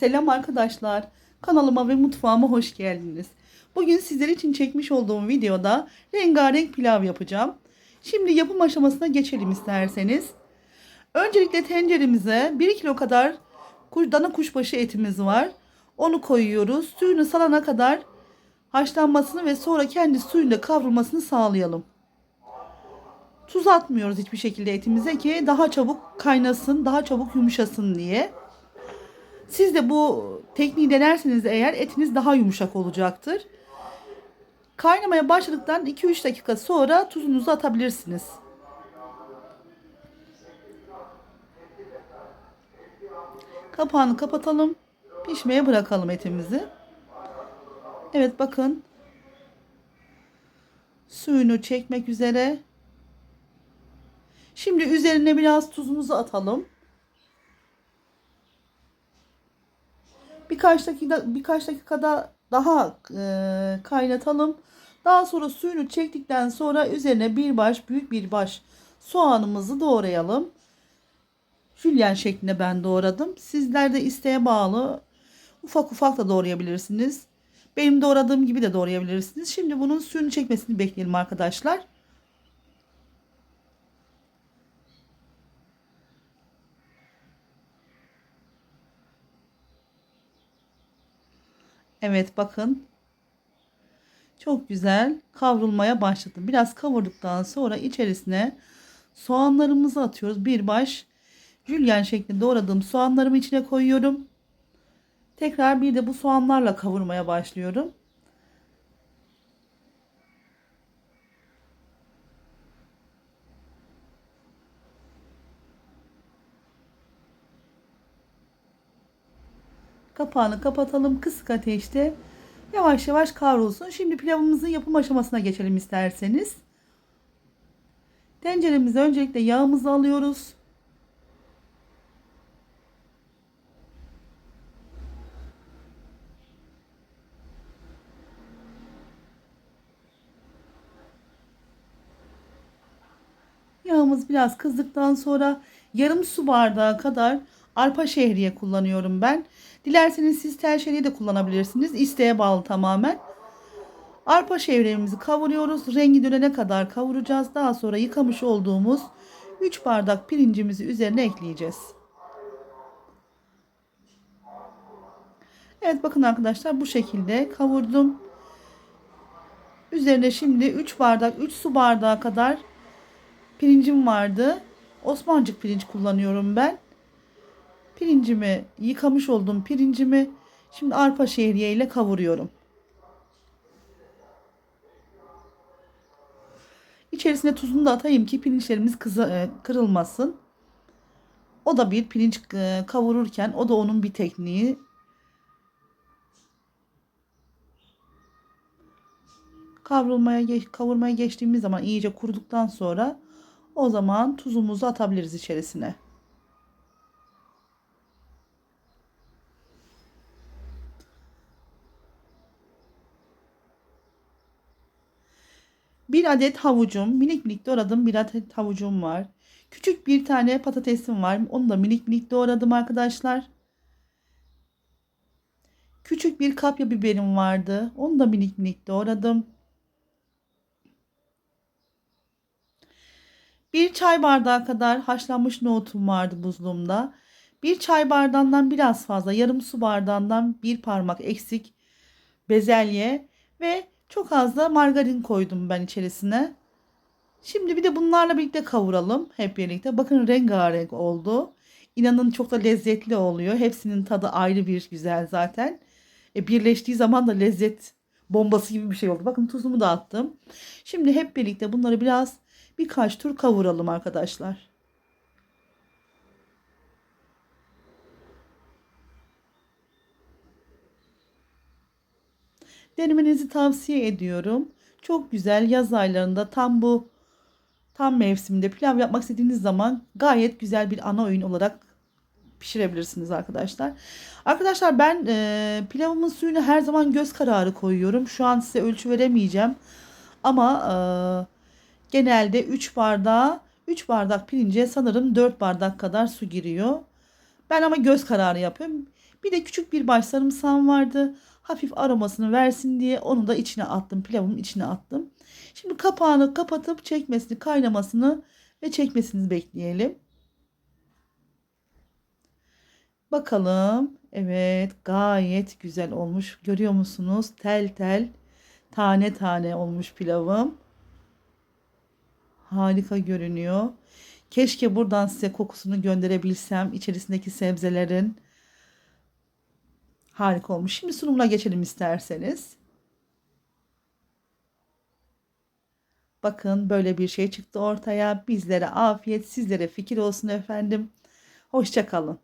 Selam arkadaşlar. Kanalıma ve mutfağıma hoş geldiniz. Bugün sizler için çekmiş olduğum videoda rengarenk pilav yapacağım. Şimdi yapım aşamasına geçelim isterseniz. Öncelikle tenceremize 1 kilo kadar dana kuşbaşı etimiz var. Onu koyuyoruz. Suyunu salana kadar haşlanmasını ve sonra kendi suyunda kavrulmasını sağlayalım. Tuz atmıyoruz hiçbir şekilde etimize ki daha çabuk kaynasın, daha çabuk yumuşasın diye. Siz de bu tekniği denerseniz eğer etiniz daha yumuşak olacaktır. Kaynamaya başladıktan 2-3 dakika sonra tuzunuzu atabilirsiniz. Kapağını kapatalım. Pişmeye bırakalım etimizi. Evet bakın. Suyunu çekmek üzere. Şimdi üzerine biraz tuzumuzu atalım. Birkaç dakika birkaç dakikada daha e, kaynatalım. Daha sonra suyunu çektikten sonra üzerine bir baş büyük bir baş soğanımızı doğrayalım. Jülyen şeklinde ben doğradım. Sizler de isteğe bağlı ufak ufak da doğrayabilirsiniz. Benim doğradığım gibi de doğrayabilirsiniz. Şimdi bunun suyunu çekmesini bekleyelim arkadaşlar. Evet bakın. Çok güzel kavrulmaya başladı. Biraz kavurduktan sonra içerisine soğanlarımızı atıyoruz. Bir baş jülyen şeklinde doğradığım soğanlarımı içine koyuyorum. Tekrar bir de bu soğanlarla kavurmaya başlıyorum. Kapağını kapatalım kısık ateşte. Yavaş yavaş kavrulsun. Şimdi pilavımızın yapım aşamasına geçelim isterseniz. Tenceremize öncelikle yağımızı alıyoruz. Yağımız biraz kızdıktan sonra yarım su bardağı kadar arpa şehriye kullanıyorum ben. Dilerseniz siz tel şehriye de kullanabilirsiniz. İsteğe bağlı tamamen. Arpa şehriyemizi kavuruyoruz. Rengi dönene kadar kavuracağız. Daha sonra yıkamış olduğumuz 3 bardak pirincimizi üzerine ekleyeceğiz. Evet bakın arkadaşlar bu şekilde kavurdum. Üzerine şimdi 3 bardak 3 su bardağı kadar pirincim vardı. Osmancık pirinç kullanıyorum ben. Pirincimi yıkamış olduğum pirincimi şimdi arpa şehriye ile kavuruyorum. İçerisine tuzunu da atayım ki pirinçlerimiz kıza, e, kırılmasın. O da bir pirinç e, kavururken o da onun bir tekniği. Kavrulmaya kavurmaya geçtiğimiz zaman iyice kuruduktan sonra o zaman tuzumuzu atabiliriz içerisine. Bir adet havucum, minik minik doğradım bir adet havucum var. Küçük bir tane patatesim var. Onu da minik minik doğradım arkadaşlar. Küçük bir kapya biberim vardı. Onu da minik minik doğradım. Bir çay bardağı kadar haşlanmış nohutum vardı buzluğumda. Bir çay bardağından biraz fazla, yarım su bardağından bir parmak eksik bezelye ve çok az da margarin koydum ben içerisine. Şimdi bir de bunlarla birlikte kavuralım hep birlikte. Bakın rengarenk oldu. İnanın çok da lezzetli oluyor. Hepsinin tadı ayrı bir güzel zaten. E, birleştiği zaman da lezzet bombası gibi bir şey oldu. Bakın tuzumu da attım. Şimdi hep birlikte bunları biraz birkaç tur kavuralım arkadaşlar. Denemenizi tavsiye ediyorum. Çok güzel yaz aylarında tam bu tam mevsiminde pilav yapmak istediğiniz zaman gayet güzel bir ana öğün olarak pişirebilirsiniz arkadaşlar. Arkadaşlar ben e, pilavımın suyunu her zaman göz kararı koyuyorum. Şu an size ölçü veremeyeceğim. Ama e, genelde 3 bardağa 3 bardak pirince sanırım 4 bardak kadar su giriyor. Ben ama göz kararı yapıyorum. Bir de küçük bir baş sarımsağım vardı. Hafif aromasını versin diye onu da içine attım. Pilavımın içine attım. Şimdi kapağını kapatıp çekmesini, kaynamasını ve çekmesini bekleyelim. Bakalım. Evet, gayet güzel olmuş. Görüyor musunuz? Tel tel, tane tane olmuş pilavım. Harika görünüyor. Keşke buradan size kokusunu gönderebilsem. içerisindeki sebzelerin. Harika olmuş. Şimdi sunumuna geçelim isterseniz. Bakın böyle bir şey çıktı ortaya. Bizlere afiyet, sizlere fikir olsun efendim. Hoşça kalın.